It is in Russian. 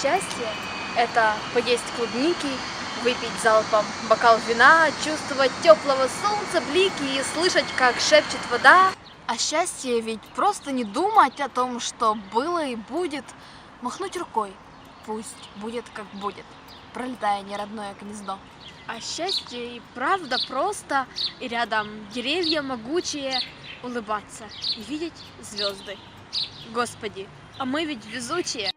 Счастье – это поесть клубники, выпить залпом бокал вина, чувствовать теплого солнца блики и слышать, как шепчет вода. А счастье ведь просто не думать о том, что было и будет, махнуть рукой. Пусть будет как будет, пролетая неродное гнездо. А счастье и правда просто, и рядом деревья могучие, улыбаться и видеть звезды. Господи, а мы ведь везучие.